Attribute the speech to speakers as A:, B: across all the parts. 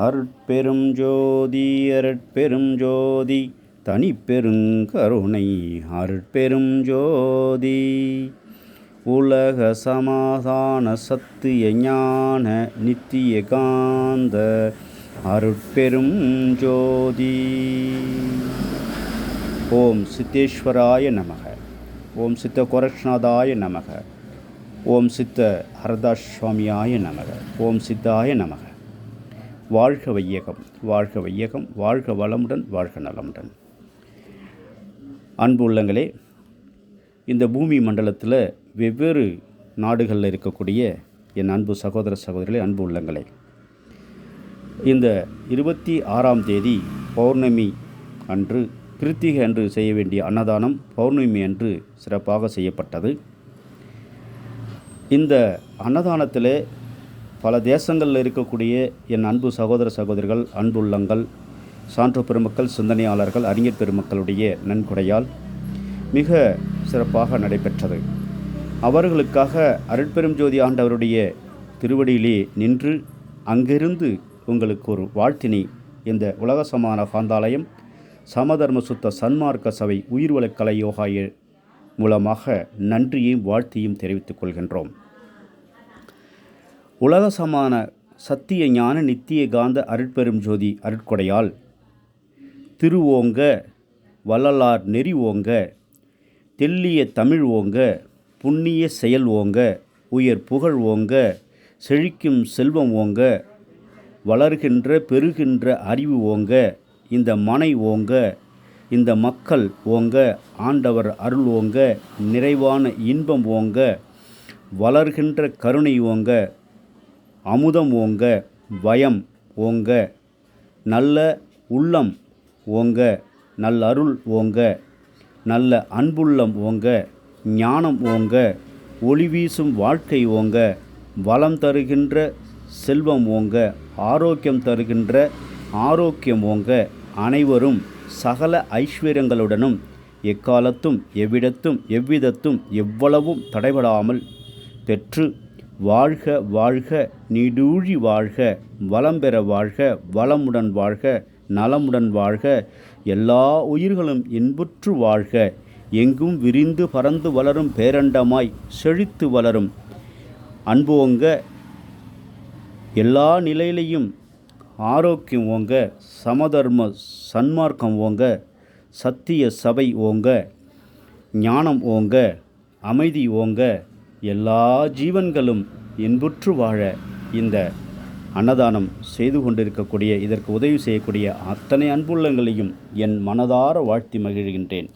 A: அருட்பெரும் ஜோதி அருட்பெரும் ஜோதி தனிப்பெருங்கருணை அருட்பெரும் ஜோதி. உலக சமாதான சத்திய ஞான நித்திய காந்த அருட்பெரும் ஜோதி. ஓம் சித்தேஸ்வராய நமக. ஓம் சித்த கோரக்ஷநாதாய நமக. ஓம் சித்த ஹரதாஸ் சுவாமியாய நமக. ஓம் சித்தாய நமக. வாழ்க வையகம் வாழ்க வையகம் வாழ்க வளமுடன் வாழ்க நலமுடன். அன்பு உள்ளங்களே இந்த பூமி மண்டலத்தில் வெவ்வேறு நாடுகளில் இருக்கக்கூடிய என் அன்பு சகோதர சகோதரிகளே அன்பு உள்ளங்களே. இந்த இருபத்தி ஆறாம் தேதி பௌர்ணமி அன்று கிருத்திகை அன்று செய்ய வேண்டிய அன்னதானம் பௌர்ணமி அன்று சிறப்பாக செய்யப்பட்டது. இந்த அன்னதானத்தில் பல தேசங்களில் இருக்கக்கூடிய என் அன்பு சகோதர சகோதரிகள் அன்புள்ளங்கள் சான்று பெருமக்கள் சிந்தனையாளர்கள் அறிஞர் பெருமக்களுடைய நன்கொடையால் மிக சிறப்பாக நடைபெற்றது. அவர்களுக்காக அருட்பெரும் ஜோதி ஆண்டவருடைய திருவடியிலே நின்று அங்கிருந்து உங்களுக்கு ஒரு வாழ்த்தினை இந்த உலக சமான காந்தாலயம் சமதர்ம சுத்த சன்மார்க்க சபை உயிர்வளக்கலை யோகாய மூலமாக நன்றியையும் வாழ்த்தியும் தெரிவித்துக் கொள்கின்றோம். உலக சமான சத்திய ஞான நித்திய காந்த அருட்பெரும் ஜோதி அருட்கொடையால் திருவோங்க வள்ளலார் நெறி ஓங்க தெல்லிய தமிழ் ஓங்க புண்ணிய செயல் ஓங்க உயர் புகழ் ஓங்க செழிக்கும் செல்வம் ஓங்க வளர்கின்ற பெருகின்ற அறிவு ஓங்க இந்த மனை ஓங்க இந்த மக்கள் ஓங்க ஆண்டவர் அருள் ஓங்க நிறைவான இன்பம் ஓங்க வளர்கின்ற கருணை ஓங்க அமுதம் ஓங்க வயம் ஓங்க நல்ல உள்ளம் ஓங்க நல்ல அருள் ஓங்க நல்ல அன்புள்ளம் ஓங்க ஞானம் ஓங்க ஒளி வீசும் வாழ்க்கை ஓங்க வளம் தருகின்ற செல்வம் ஓங்க ஆரோக்கியம் தருகின்ற ஆரோக்கியம் ஓங்க அனைவரும் சகல ஐஸ்வர்யங்களுடனும் எக்காலத்தும் எவ்விடத்தும் எவ்விதத்தும் எவ்வளவும் தடைபடாமல் பெற்று வாழ்க வாழ்க நீடூழி வாழ்க வளம் பெற வாழ்க வளமுடன் வாழ்க நலமுடன் வாழ்க எல்லா உயிர்களும் இன்புற்று வாழ்க எங்கும் விரிந்து பறந்து வளரும் பேரண்டமாய் செழித்து வளரும். அன்பு ஓங்க எல்லா நிலையிலையும் ஆரோக்கியம் ஓங்க சமதர்ம சன்மார்க்கம் ஓங்க சத்திய சபை ஓங்க ஞானம் ஓங்க அமைதி ஓங்க எல்லா ஜீவன்களும் இன்புற்று வாழ இந்த அன்னதானம் செய்து கொண்டிருக்கக்கூடிய இதற்கு உதவி செய்யக்கூடிய அத்தனை அன்புள்ளங்களையும் என் மனதார வாழ்த்தி மகிழ்கின்றேன்.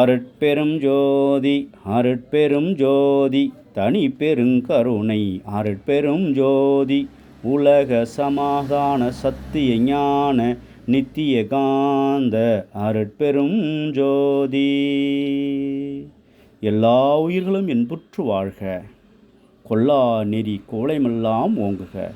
A: அருட்பெரும் ஜோதி அருட்பெரும் ஜோதி தனி பெருங்கருணை அருட்பெரும் ஜோதி உலக சமாதான சத்திய ஞான நித்திய காந்த அருட்பெரும் ஜோதி. எல்லா உயிர்களும் என்புற்று வாழ்க. கொல்லா நெறி கோளைமெல்லாம் ஓங்குக.